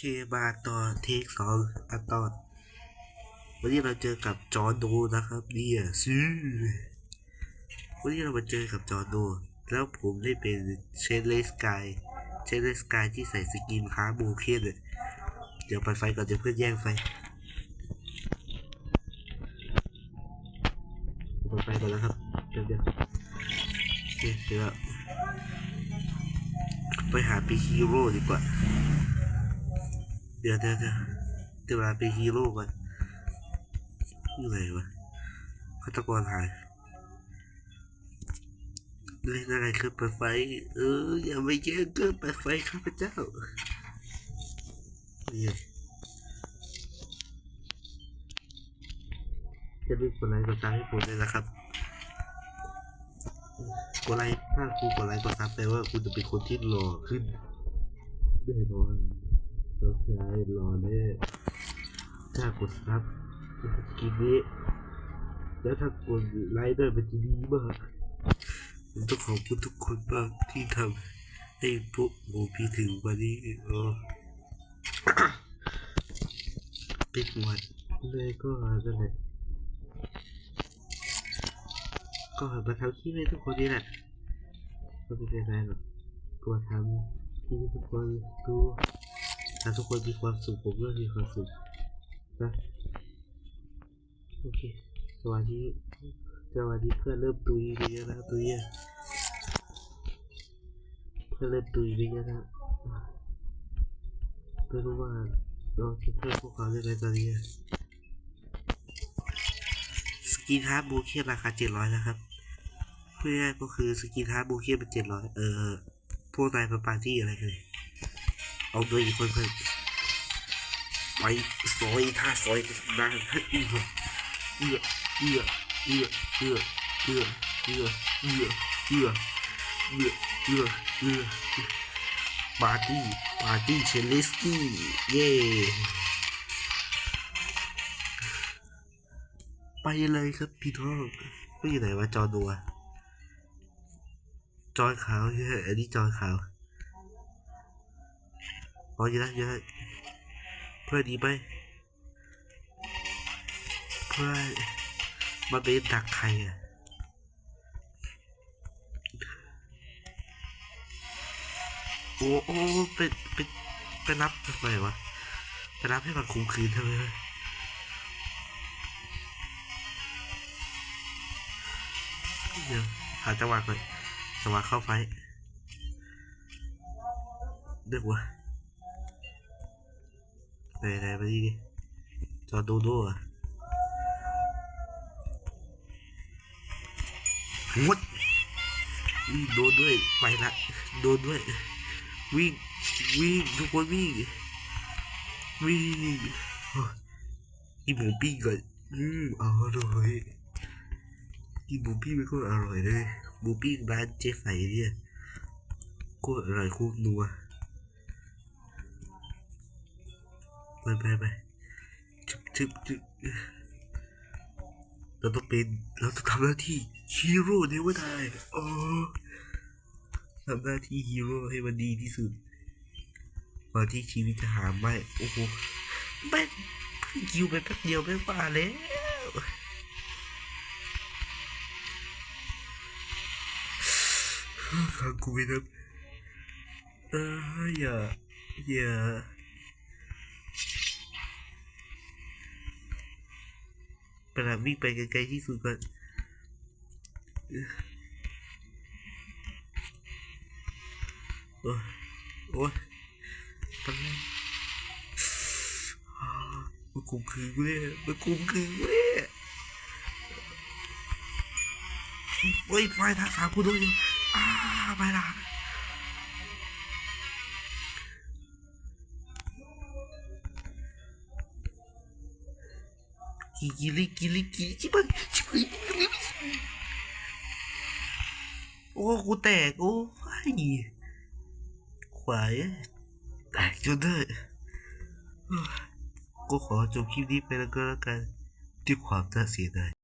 เคมาต่อเทคสองอันตอนวันนี้เราเจอกับจอร์โดนะครับเนี่ยซื้อวันนี้เรามาเจอกับจอร์โดแล้วผมได้เป็นเชนเลสกายเชนเลสกายที่ใส่สกินค้าโบเคนเนี่ยเดี๋ยวไปไฟก่อนเดี๋ยวเพื่อนแย่งไฟปิดไฟก่อนนะครับเดี๋ยวเดี๋ยวโอเคเดี๋ยวไปหาปีฮีโร่ดีกว่า เดี๋ยวเดี๋ยวเดี๋ยวเดี๋ยวเวลาเป็นฮีโร่ก่อนอยู่ไหนวะฆาตกรหายเล่นอะไรคือเปิดไฟ เอออย่าไปแย่งเกินเปิดไฟข้าพเจ้านี่ไงจะรีบกดไลค์กดซับให้ผมเลยนะครับ กดไลค์ถ้าคุณกดไลค์กดซับแปลว่าคุณจะเป็นคนที่หล่อขึ้นแน่นอน โอเครอเน่ถ้ากดซับคลิปนี้ แล้วถ้ากดไลค์ด้วยมันจะดีมากผมต้องขอบคุณทุกคนมากที่ทำให้พวกผมพี่ถึงวันนี้เออป็นหวัดเลยก็นั่นแหละก็มาทำคลิปให้ทุกคนนี่แหละก็ไม่เป็นไรหรอกก็ทำคลิปให้ทุกคนดู ถ้าทุกคนมีความสุขผมก็มีความสุขนะโอเคสวัสดีสวัสดีเพื่อนเริ่มตุยไปเยอะแล้วตุยเพื่อนเริ่มตุยไปเยอะแล้วไม่รู้ว่าเราจะเพิ่มพวกเขาได้ไหมตอนนี้สกินฮาร์บูเคียราคาเจ็ดร้อยนะครับเพื่อนก็คือสกินฮาร์บูเคียเป็นเจ็ดร้อยเออพวกนายมาปาร์ตี้อะไรกันเนี่ย เอาด้วยอีกคนเพิ่มไปซอยท่าซอยนางเอื้อเอื้อเอื้อเอื้อเอื้อเอื้อเอื้อเอื้อเอื้อเอื้อเอื้อเอื้อปาร์ตี้ปาร์ตี้เชลลิสกี้เย่ไปเลยครับพี่น้องไม่อยู่ไหนวะจอดัวจอยขาวใช่ไหมอันนี้จอยขาว อ๋อเยอะเยอะเพื่อนดีไหมเพื่อนมาเป็นดักใครอะโอ้โอ้เป็นเป็นไปรับทำไมวะไปรับให้มันคุ้มคืนทำไมเดี๋ยวหาจังหวะก่อนจังหวะเข้าไฟเด็กวะ ไหนไหนมาดิดิจอดูดูอะวัดวิ่งโดนด้วยไปละโดนด้วย วิ่งวิ่งทุกคนวิ่งวิ่งกินหมูปิ้งก่อนอืมอร่อยกินหมูปิ้งเป็นคนอร่อยเลยหมูปิ้งร้านเจ๊ไฝเนี่ยก็อร่อยคุ้มนัว ไปไปไปชึบชึบชึบเราต้องเป็นเราต้องทำหน้าที่ฮีโร่ในวันไทยโอ้ทำหน้าที่ฮีโร่ให้มันดีที่สุดก่อนที่ชีวิตจะหาไม่ โอ้โหแม่คิวไปแป๊บเดียวไม่มาแล้วขังกูไม่ได้เอออย่าอย่า ประหลาดวิ่งไปไกลๆที่สุดก่อนโอ้ยโอ้ยปันเลยมันคุมคืนกูเลยมันคุมคืนกูเลยโอ้ยไปทางสามกูโดนอยู่อ้าไปละ กิกิลิกิลิกิชิบังชิบังโอ้กูแตกโอ้ยขวายแตกจนได้ก็ขอจบคลิปนี้ไปแล้วก็แล้วกันด้วยความน่าเสียดาย